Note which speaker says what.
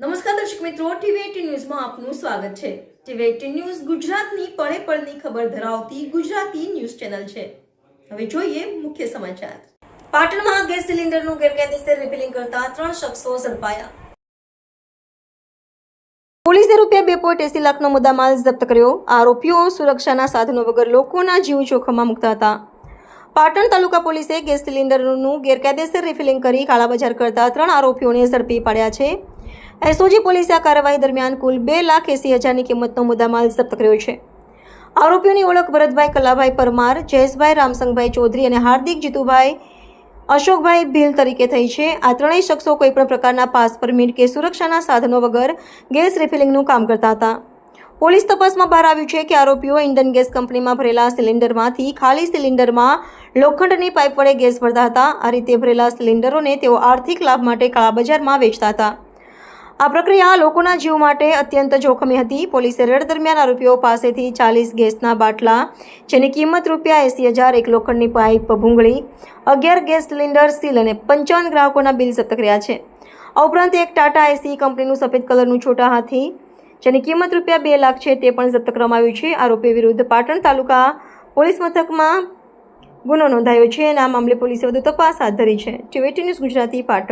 Speaker 1: નમસ્કાર દર્શક મિત્રો, ટીવી ન્યૂઝમાં આપનું સ્વાગત છે. ટીવી ન્યૂઝ ગુજરાતની પળે પળની ખબર ધરાવતી ગુજરાતી ન્યૂઝ ચેનલ છે. હવે જોઈએ મુખ્ય સમાચાર. પાટણમાં ગેસ સિલિન્ડરનું ગેરકાયદેસર રિફિલિંગ કરતા ત્રણ શખ્સો ઝડપાયા. પોલીસે રૂપિયા બે પોઈન્ટ એસી લાખનો મુદ્દામાલ જપ્ત કર્યો. આરોપીઓ સુરક્ષાના સાધનો વગર લોકોના જીવ જોખમમાં મૂકતા હતા. પાટણ તાલુકા પોલીસે ગેસ સિલિન્ડરનું ગેરકાયદેસર રિફિલિંગ કરી કાળાબજાર કરતા ત્રણ આરોપીઓને ઝડપી પાડ્યા છે. એસઓજી પોલીસે આ કાર્યવાહી દરમિયાન કુલ બે લાખ એસી હજારની કિંમતનો મુદ્દામાલ જપ્ત કર્યો છે. આરોપીઓની ઓળખ ભરતભાઈ કલાભાઈ પરમાર, જયેશભાઈ રામસંગભાઈ ચૌધરી અને હાર્દિક જીતુભાઈ અશોકભાઈ ભીલ તરીકે થઈ છે. આ ત્રણેય શખ્સો કોઈપણ પ્રકારના પાસ પરમિટ કે સુરક્ષાના સાધનો વગર ગેસ રિફિલિંગનું કામ કરતા હતા. પોલીસ તપાસમાં બહાર આવ્યું છે કે આરોપીઓ ઇન્ડિયન ગેસ કંપનીમાં ભરેલા સિલિન્ડરમાંથી ખાલી સિલિન્ડરમાં લોખંડની પાઇપ વડે ગેસ ભરતા હતા. આ રીતે ભરેલા સિલિન્ડરોને તેઓ આર્થિક લાભ માટે કાળા બજારમાં વેચતા હતા. આ પ્રક્રિયા લોકોના જીવ માટે અત્યંત જોખમી હતી. પોલીસે રેડ દરમિયાન આરોપીઓ પાસેથી ચાલીસ ગેસના બાટલા, જેની કિંમત રૂપિયા એંસી હજાર એક લોખંડની પાઇપ ભૂંગળી, અગિયાર ગેસ સિલિન્ડર, સીલ અને પંચાવન ગ્રાહકોના બિલ જપ્ત કર્યા છે. આ ઉપરાંત એક ટાટા એસી કંપનીનું સફેદ કલરનું છોટા હાથી, જેની કિંમત રૂપિયા બે લાખ છે તે પણ જપ્ત કરવામાં આવ્યું છે. આરોપી વિરુદ્ધ પાટણ તાલુકા પોલીસ મથકમાં ગુનો નોંધાયો છે અને આ મામલે પોલીસે વધુ તપાસ હાથ ધરી છે. TV news Gujarati, Patan.